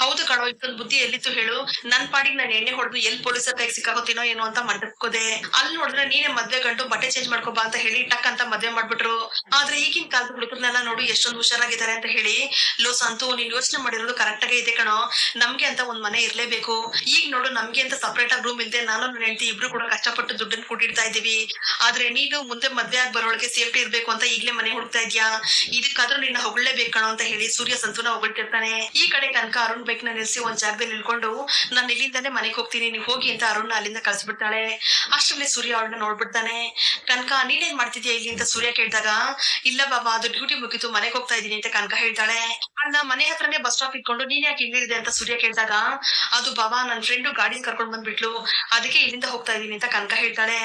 ಹೌದು ಕಣೋ, ಇಷ್ಟೊಂದು ಬುದ್ಧಿ ಎಲ್ಲಿತ್ತು ಹೇಳು? ನನ್ ಪಾಡಿಗೆ ನಾನು ಎಣ್ಣೆ ಹೊಡೆದು ಎಲ್ಲಿ ಪೊಲೀಸರ್ ಕೈಗೆ ಸಿಕ್ಕಾಗೋತಿನೋ ಏನೋ ಅಂತ ಮಂಟಪ್ಕೋದೆ ಅಲ್ಲಿ ನೋಡಿದ್ರೆ ನೀನೇ ಮದ್ವೆ ಗಂಟು ಬಟ್ಟೆ ಚೇಂಜ್ ಮಾಡ್ಕೋ ಅಂತ ಹೇಳಿ ಟಕ್ ಅಂತ ಮದ್ವೆ ಮಾಡ್ಬಿಟ್ರು. ಆದ್ರೆ ಈಗಿನ ಕಾಲದ ಹುಡುಗರನ್ನೆಲ್ಲ ನೋಡು ಎಷ್ಟೊಂದು ಹುಷಾರಾಗಿದ್ದಾರೆ ಅಂತ ಹೇಳಿ, ಲೋ ಸಂತು, ನೀನ್ ಯೋಚನೆ ಮಾಡಿರೋದು ಕರೆಕ್ಟ್ ಆಗಿ ಇದೆ ಕಣೋ. ನಮ್ಗೆ ಅಂತ ಒಂದ್ ಮನೆ ಇರ್ಲೇಬೇಕು. ಈಗ ನೋಡು, ನಮ್ಗೆ ಅಂತ ಸಪರೇಟ್ ಆಗಿ ರೂಮ್ ಇಲ್ದೆ ನಾನು ನನ್ನ ಹೆಂಡತಿ ಇಬ್ರು ಕೂಡ ಕಷ್ಟಪಟ್ಟು ದುಡ್ಡನ್ನು ಕೂಡಿಡ್ತಾ ಇದೀವಿ ಆದ್ರೆ ನೀನು ಮುಂದೆ ಮದ್ವೆ ಆಗಿ ಬರೋಳಗೆ ಸೇಫ್ಟಿ ಇರ್ಬೇಕು ಅಂತ ಈಗ್ಲೇ ಮನೆ ಹುಡುಕ್ತಾ ಇದ್ಯಾ? ಇದಕ್ಕಾದ್ರೂ ನಿನ್ನ ಹೊಗಳಲೇಬೇಕು ಕಣೋ ಅಂತ ಹೇಳಿ ಸೂರ್ಯ ಸಂತುನ ಹೊಗಳ್ತಿರ್ತಾನೆ. ಈ ಕಡೆ ಕನಕ ಅರುಣ್ ಬೈಕ್ನ ನಿಲ್ಸಿ ಒಂದ್ ಜಾಗದಲ್ಲಿ ನಿಲ್ಕೊಂಡು, ನಾನು ಇಲ್ಲಿಂದಾನೆ ಮನೆಗೆ ಹೋಗ್ತೀನಿ ನೀವು ಹೋಗಿ ಅಂತ ಅರುಣ್ ಅಲ್ಲಿಂದ ಕಳ್ಸಿಬಿಡ್ತಾಳೆ. ಅಷ್ಟರಲ್ಲಿ ಸೂರ್ಯ ಅವಳನ್ನ ನೋಡ್ಬಿಡ್ತಾನೆ. ಕನಕ ನೀನೇನ್ ಮಾಡ್ತಿದ್ಯಾ ಇಲ್ಲಿ ಅಂತ ಸೂರ್ಯ ಕೇಳಿದಾಗ? ಇಲ್ಲ ಬಾಬಾ, ಅದು ಡ್ಯೂಟಿ ಮುಗಿತು, ಮನೆಗೆ ಹೋಗ್ತಾ ಇದೀನಿ ಅಂತ ಕನಕ ಹೇಳ್ತಾಳೆ. ಅಲ್ಲ ಮನೆ ಹತ್ರನೇ ಬಸ್ ಸ್ಟಾಪ್ ಇಟ್ಕೊಂಡು, ನೀನ್ ಯಾಕೆ ಹಿಂಗಿದೆ ಅಂತ ಸೂರ್ಯ ಕೇಳಿದಾಗ, ಅದು ಬಾಬಾ, ನನ್ ಫ್ರೆಂಡ್ ಗಾಡಿ ಕರ್ಕೊಂಡ್ ಬಂದ್ಬಿಟ್ಲು. ಅದಕ್ಕೆ ಇಲ್ಲಿಂದ ಹೋಗ್ತಾ ಇದೀನಿ ಅಂತ ಕನಕ ಹೇಳ್ತಾಳೆ.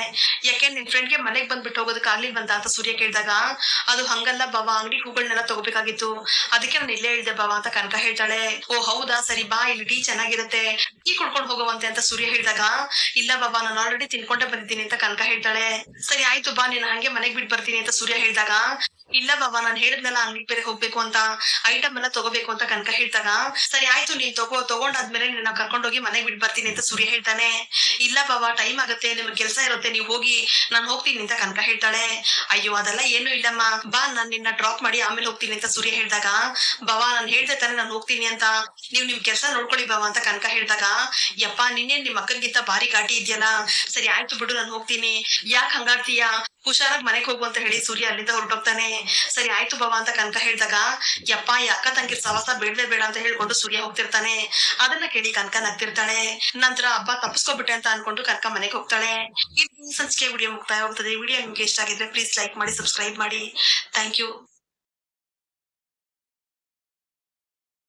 ಯಾಕೆ, ನಿನ್ ಫ್ರೆಂಡ್ಗೆ ಮನೆಗ್ ಬಂದ್ಬಿಟ್ಟು ಹೋಗೋದಕ್ಕೆ ಆಗ್ಲಿಲ್ವಂತ ಅಂತ ಸೂರ್ಯ ಕೇಳಿದಾಗ, ಅದು ಹಂಗಲ್ಲ ಬಾಬಾ, ಅಂಗಡಿ ಹೂಗಳನ್ನೆಲ್ಲ ತಗೋಬೇಕಾಗಿತ್ತು. ಅದಕ್ಕೆ ನಾನು ಇಲ್ಲೇ ಹೇಳಿದೆ ಬಾಬಾ, ಅಂತ ಕನಕ ಹೇಳ್ತಾಳೆ. ಓ, ಹೌದಾ? ಸರಿ, ಬಾ, ಇಲ್ಲಿ ಟೀ ಚೆನ್ನಾಗಿರುತ್ತೆ. ಟೀ ಕುಡ್ಕೊಂಡು ಹೋಗುವಂತೆ, ಅಂತ ಸೂರ್ಯ ಹೇಳಿದಾಗ, ಇಲ್ಲ ಬಾಬಾ, ನಾನು ಆಲ್ರೆಡಿ ತಿನ್ಕೊಂಡೇ ಬಂದಿದ್ದೀನಿ, ಅಂತ ಕನಕ ಹೇಳ್ತಾಳೆ. ಸರಿ, ಆಯ್ತು ಬಾ, ನೀನ್ ಹಂಗೆ ಮನೆಗ್ ಬಿಟ್ಟು ಬರ್ತೀನಿ, ಅಂತ ಸೂರ್ಯ ಹೇಳಿದಾಗ ಇಲ್ಲ ಬಾಬಾ, ನಾನು ಹೇಳಿದ್ನಲ್ಲ ಅಂಗಡಿ ಬೇರೆ ಹೋಗ್ಬೇಕು ಅಂತ ಐಟಮ್ ಎಲ್ಲ ತಗೋಬೇಕು ಅಂತ ಕನಕ ಹೇಳ್ತಾಗ. ಸರಿ, ಆಯ್ತು, ನೀನ್ ತಗೋ, ತಗೊಂಡಾದ್ಮೇಲೆ ನಿನ್ನ ಕರ್ಕೊಂಡೋಗಿ ಮನೆಗ್ ಬಿಟ್ಟು ಬರ್ತೀನಿ ಅಂತ ಸೂರ್ಯ ಹೇಳ್ತಾನೆ. ಇಲ್ಲ ಬಾಬಾ ಟೈಮ್ ಆಗುತ್ತೆ, ನಿಮ್ಗೆ ಕೆಲಸ ಇರುತ್ತೆ, ನೀವು ಹೋಗಿ ನಾನು ಹೋಗ್ತೀನಿ ಅಂತ ಕನಕ ಹೇಳ್ತಾಳೆ. ಅಯ್ಯೋ, ಅದೆಲ್ಲ ಏನು ಇಲ್ಲಮ್ಮ. ಬಾ, ನಾನ್ ನಿನ್ನ ಡ್ರಾಪ್ ಮಾಡಿ ಆಮೇಲೆ ಹೋಗ್ತೀನಿ ಅಂತ ಸೂರ್ಯ ಹೇಳಿದಾಗ, ಬಾಬಾ, ನಾನು ಹೇಳ್ದೆ ತಾನೆ ನಾನು ಹೋಗ್ತೀನಿ ಅಂತ. ನೀವ್ ನಿಮ್ ಕೆಲಸ ನೋಡ್ಕೊಳ್ಳಿ ಬಾಬಾ, ಅಂತ ಕನಕ ಹೇಳ್ದಾಗ, ಯಪ್ಪ ನಿನ್ನೆ ನಿಮ್ ಅಕ್ಕನ್ಗಿಂತ ಭಾರಿ ಘಾಟಿ ಇದೆಯಲ್ಲ. ಸರಿ, ಆಯ್ತು ಬಿಡು, ನಾನು ಹೋಗ್ತೀನಿ. ಯಾಕೆ ಹಂಗಾಡ್ತೀಯಾ ಹುಷಾರಾಗಿ ಮನೆಗೆ ಹೋಗು ಅಂತ ಹೇಳಿ ಸೂರ್ಯ ಅಲ್ಲಿಂದ ಹೊರಟೋಗ್ತಾನೆ. ಸರಿ, ಆಯ್ತು ಬಾಬಾ ಅಂತ ಕನಕ ಹೇಳಿದಾಗ, ಯಪ್ಪ, ಈ ಅಕ್ಕ ತಂಗಿ ಸವಾಸ ಬೇಡವೇ ಬೇಡ ಅಂತ ಹೇಳ್ಕೊಂಡು ಸೂರ್ಯ ಹೋಗ್ತಿರ್ತಾನೆ. ಅದನ್ನ ಕೇಳಿ ಕನಕ ನಗ್ತಿರ್ತಾಳೆ. ನಂತರ ಹಬ್ಬ ತಪ್ಪಿಸ್ಕೊಬಿಟ್ಟೆ ಅಂತ ಅನ್ಕೊಂಡು ಕನಕ ಮನೆಗೆ ಹೋಗ್ತಾಳೆ. ಇದು ಸಂಚಿಕೆ ವಿಡಿಯೋ ಮುಕ್ತಾಯ ಹೋಗ್ತದೆ ವಿಡಿಯೋ ನಿಮ್ಗೆ ಇಷ್ಟ ಆಗಿದ್ರೆ ಪ್ಲೀಸ್ ಲೈಕ್ ಮಾಡಿ ಸಬ್ಸ್ಕ್ರೈಬ್ ಮಾಡಿ. Thank you